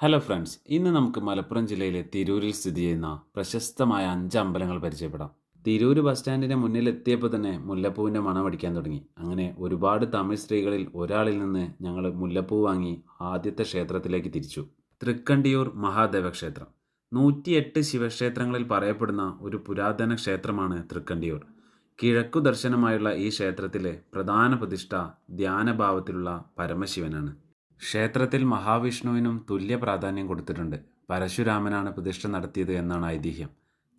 Hello friends ഇന്ന് നമുക്ക് മലപ്പുറം ജില്ലയിലെ തിരൂരിൽ സ്ഥിതി ചെയ്യുന്ന പ്രശസ്തമായ അഞ്ച് അമ്പലങ്ങൾ പരിചയപ്പെടാം. തിരൂർ ബസ് സ്റ്റാൻഡിന് മുന്നിൽ എത്തിയപ്പോൾ തന്നെ മുല്ലപ്പൂവിന്റെ മണം അടിക്കാൻ തുടങ്ങി. അങ്ങനെ ഒരുപാട് തമിഴ് സ്ത്രീകളിൽ ഒരാളിൽ നിന്ന് ഞങ്ങൾ മുല്ലപ്പൂ വാങ്ങി ആദ്യത്തെ ക്ഷേത്രത്തിലേക്ക് തിരിച്ചു. തൃക്കണ്ടിയൂർ മഹാദേവ ക്ഷേത്രം നൂറ്റിയെട്ട് ശിവക്ഷേത്രങ്ങളിൽ പറയപ്പെടുന്ന ഒരു പുരാതന ക്ഷേത്രമാണ് തൃക്കണ്ടിയൂർ. കിഴക്കു ദർശനമായുള്ള ഈ ക്ഷേത്രത്തിലെ പ്രധാന പ്രതിഷ്ഠ ധ്യാനഭാവത്തിലുള്ള പരമശിവനാണ്. ക്ഷേത്രത്തിൽ മഹാവിഷ്ണുവിനും തുല്യ പ്രാധാന്യം കൊടുത്തിട്ടുണ്ട്. പരശുരാമനാണ് പ്രതിഷ്ഠ നടത്തിയത് എന്നാണ് ഐതിഹ്യം.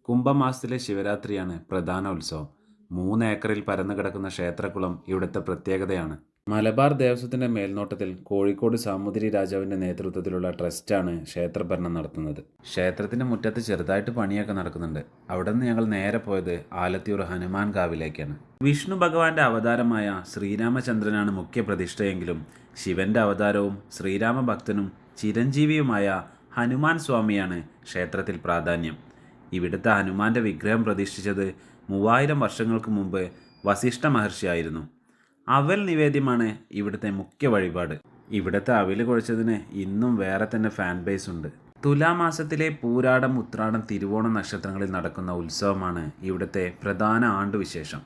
കുംഭമാസത്തിലെ ശിവരാത്രിയാണ് പ്രധാന ഉത്സവം. മൂന്ന് ഏക്കറിൽ പരന്നു കിടക്കുന്ന ക്ഷേത്രക്കുളം ഇവിടുത്തെ പ്രത്യേകതയാണ്. മലബാർ ദേവസ്വത്തിന്റെ മേൽനോട്ടത്തിൽ കോഴിക്കോട് സാമൂതിരി രാജാവിന്റെ നേതൃത്വത്തിലുള്ള ട്രസ്റ്റാണ് ക്ഷേത്രഭരണം നടത്തുന്നത്. ക്ഷേത്രത്തിന്റെ മുറ്റത്ത് ചെറുതായിട്ട് പണിയൊക്കെ നടക്കുന്നുണ്ട്. അവിടെ നിന്ന് ഞങ്ങൾ നേരെ പോയത് ആലത്തിയൂർ ഹനുമാൻ കാവിലേക്കാണ് വിഷ്ണു ഭഗവാന്റെ അവതാരമായ ശ്രീരാമചന്ദ്രനാണ് മുഖ്യ പ്രതിഷ്ഠയെങ്കിലും ശിവന്റെ അവതാരവും ശ്രീരാമഭക്തനും ചിരഞ്ജീവിയുമായ ഹനുമാൻ സ്വാമിയാണ് ക്ഷേത്രത്തിൽ പ്രാധാന്യം. ഇവിടുത്തെ ഹനുമാന്റെ വിഗ്രഹം പ്രതിഷ്ഠിച്ചത് മൂവായിരം വർഷങ്ങൾക്ക് മുമ്പ് വസിഷ്ഠ മഹർഷിയായിരുന്നു. അവൽ നിവേദ്യമാണ് ഇവിടുത്തെ മുഖ്യ വഴിപാട്. ഇവിടുത്തെ അവൽ കുഴച്ചതിന് ഇന്നും വേറെ തന്നെ ഫാൻ ബേസ് ഉണ്ട്. തുലാമാസത്തിലെ പൂരാടം ഉത്രാടം തിരുവോണം നക്ഷത്രങ്ങളിൽ നടക്കുന്ന ഉത്സവമാണ് ഇവിടുത്തെ പ്രധാന ആണ്ടുവിശേഷം.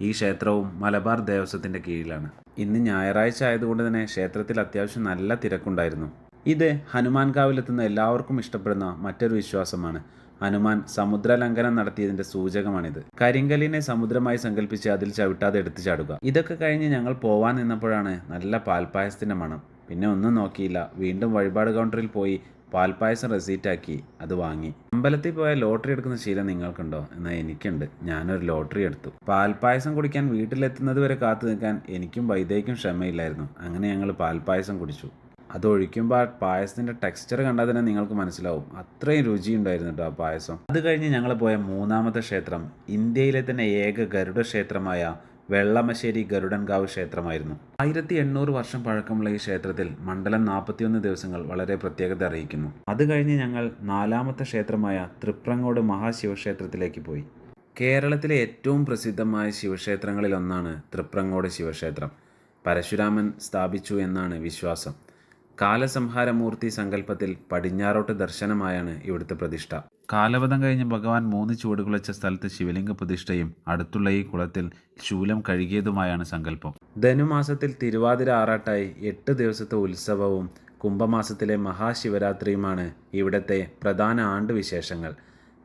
ഈ ക്ഷേത്രവും മലബാർ ദേവസ്വത്തിന്റെ കീഴിലാണ്. ഇന്ന് ഞായറാഴ്ച ആയതുകൊണ്ട് തന്നെ ക്ഷേത്രത്തിൽ അത്യാവശ്യം നല്ല തിരക്കുണ്ടായിരുന്നു. ഇത് ഹനുമാൻകാവിലെത്തുന്ന എല്ലാവർക്കും ഇഷ്ടപ്പെടുന്ന മറ്റൊരു വിശ്വാസമാണ്. ഹനുമാൻ സമുദ്രലംഘനം നടത്തിയതിന്റെ സൂചകമാണിത്. കരിങ്കലിനെ സമുദ്രമായി സങ്കല്പിച്ച് അതിൽ ചവിട്ടാതെ എടുത്തു ചാടുക. ഇതൊക്കെ കഴിഞ്ഞ് ഞങ്ങൾ പോവാൻ നിന്നപ്പോഴാണ് നല്ല പാൽപ്പായസത്തിന്റെ മണം. പിന്നെ ഒന്നും നോക്കിയില്ല. വീണ്ടും വഴിപാട് കൗണ്ടറിൽ പോയി പാൽപ്പായസം റെസീറ്റാക്കി അത് വാങ്ങി. അമ്പലത്തിൽ പോയ ലോട്ടറി എടുക്കുന്ന ശീലം നിങ്ങൾക്കുണ്ടോ? എന്നാൽ എനിക്കുണ്ട്. ഞാനൊരു ലോട്ടറി എടുത്തു. പാൽപ്പായസം കുടിക്കാൻ വീട്ടിലെത്തുന്നത് വരെ കാത്തു നിൽക്കാൻ എനിക്കും വൈദ്യയ്ക്കും ക്ഷമയില്ലായിരുന്നു. അങ്ങനെ ഞങ്ങൾ പാൽപ്പായസം കുടിച്ചു. അത് ഒഴിക്കുമ്പോൾ ആ പായസത്തിന്റെ ടെക്സ്ചർ കണ്ടാൽ തന്നെ നിങ്ങൾക്ക് മനസ്സിലാവും. അത്രയും രുചിയുണ്ടായിരുന്നു കേട്ടോ ആ പായസം. അത് കഴിഞ്ഞ് ഞങ്ങൾ പോയ മൂന്നാമത്തെ ക്ഷേത്രം ഇന്ത്യയിലെ തന്നെ ഏക ഗരുഡ ക്ഷേത്രമായ വെള്ളമശ്ശേരി ഗരുഡൻകാവ് ക്ഷേത്രമായിരുന്നു. ആയിരത്തി എണ്ണൂറ് വർഷം പഴക്കമുള്ള ഈ ക്ഷേത്രത്തിൽ മണ്ഡലം നാൽപ്പത്തിയൊന്ന് ദിവസങ്ങൾ വളരെ പ്രത്യേകത അറിയിക്കുന്നു. അത് കഴിഞ്ഞ് ഞങ്ങൾ നാലാമത്തെ ക്ഷേത്രമായ തൃപ്രങ്ങോട് മഹാശിവക്ഷേത്രത്തിലേക്ക് പോയി. കേരളത്തിലെ ഏറ്റവും പ്രസിദ്ധമായ ശിവക്ഷേത്രങ്ങളിലൊന്നാണ് തൃപ്രങ്ങോട് ശിവക്ഷേത്രം. പരശുരാമൻ സ്ഥാപിച്ചു എന്നാണ് വിശ്വാസം. കാലസംഹാരമൂർത്തി സങ്കല്പത്തിൽ പടിഞ്ഞാറോട്ട് ദർശനമായാണ് ഇവിടുത്തെ പ്രതിഷ്ഠ. കാലവധം കഴിഞ്ഞ് ഭഗവാൻ മൂന്ന് ചുവടുകൾ വെച്ച സ്ഥലത്ത് ശിവലിംഗ പ്രതിഷ്ഠയും അടുത്തുള്ള ഈ കുളത്തിൽ ശൂലം കഴുകിയതുമായാണ് സങ്കല്പം. ധനുമാസത്തിൽ തിരുവാതിര ആറാട്ടായി എട്ട് ദിവസത്തെ ഉത്സവവും കുംഭമാസത്തിലെ മഹാശിവരാത്രിയുമാണ് ഇവിടത്തെ പ്രധാന ആണ്ടുവിശേഷങ്ങൾ.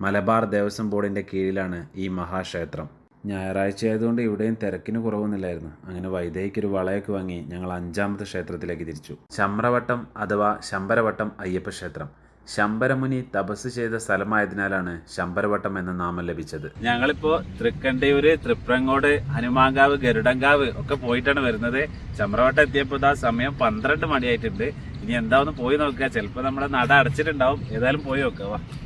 മലബാർ ദേവസ്വം ബോർഡിന്റെ കീഴിലാണ് ഈ മഹാക്ഷേത്രം. ഞായറാഴ്ച ആയതുകൊണ്ട് ഇവിടെയും തിരക്കിന് കുറവൊന്നുമില്ലായിരുന്നു. അങ്ങനെ വൈദേഹിക്ക് ഒരു വളയൊക്കെ വാങ്ങി ഞങ്ങൾ അഞ്ചാമത്തെ ക്ഷേത്രത്തിലേക്ക് തിരിച്ചു. ശമ്രവട്ടം അഥവാ ശമ്പരവട്ടം അയ്യപ്പ ക്ഷേത്രം. ശമ്പരമുനി തപസ് ചെയ്ത സ്ഥലമായതിനാലാണ് ശമ്പരവട്ടം എന്ന നാമം ലഭിച്ചത്. ഞങ്ങളിപ്പോ തൃക്കണ്ടിയൂര് തൃപ്രങ്ങോട് ഹനുമാങ്കാവ് ഗരുഡങ്കാവ് ഒക്കെ പോയിട്ടാണ് വരുന്നത്. ചമ്രവട്ടം എത്തിയപ്പോൾ ആ സമയം പന്ത്രണ്ട് മണിയായിട്ടുണ്ട്. ഇനി എന്താ ഒന്ന് പോയി നോക്കുക. ചിലപ്പോൾ നമ്മുടെ നട അടച്ചിട്ടുണ്ടാവും. ഏതായാലും പോയി നോക്കുക.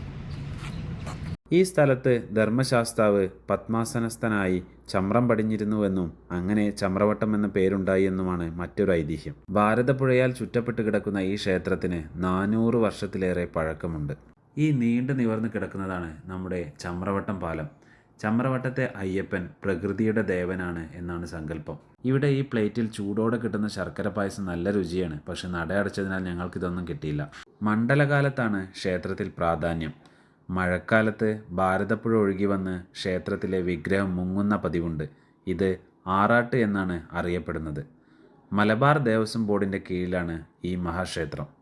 ഈ സ്ഥലത്ത് ധർമ്മശാസ്താവ് പത്മാസനസ്ഥനായി ചമ്രം പടിഞ്ഞിരുന്നുവെന്നും അങ്ങനെ ചമ്രവട്ടം എന്ന പേരുണ്ടായി എന്നുമാണ് മറ്റൊരു ഐതിഹ്യം. ഭാരതപ്പുഴയാൽ ചുറ്റപ്പെട്ട് കിടക്കുന്ന ഈ ക്ഷേത്രത്തിന് നാനൂറ് വർഷത്തിലേറെ പഴക്കമുണ്ട്. ഈ നീണ്ടു നിവർന്ന് കിടക്കുന്നതാണ് നമ്മുടെ ചമ്രവട്ടം പാലം. ചമ്രവട്ടത്തെ അയ്യപ്പൻ പ്രകൃതിയുടെ ദേവനാണ് എന്നാണ് സങ്കല്പം. ഇവിടെ ഈ പ്ലേറ്റിൽ ചൂടോടെ കിട്ടുന്ന ശർക്കര പായസം നല്ല രുചിയാണ്. പക്ഷെ നട അടച്ചതിനാൽ ഞങ്ങൾക്കിതൊന്നും കിട്ടിയില്ല. മണ്ഡലകാലത്താണ് ക്ഷേത്രത്തിൽ പ്രാധാന്യം. മഴക്കാലത്ത് ഭാരതപ്പുഴ ഒഴുകി വന്ന് ക്ഷേത്രത്തിലെ വിഗ്രഹം മുങ്ങുന്ന പതിവുണ്ട്. ഇത് ആറാട്ട് എന്നാണ് അറിയപ്പെടുന്നത്. മലബാർ ദേവസ്വം ബോർഡിന്റെ കീഴിലാണ് ഈ മഹാക്ഷേത്രം.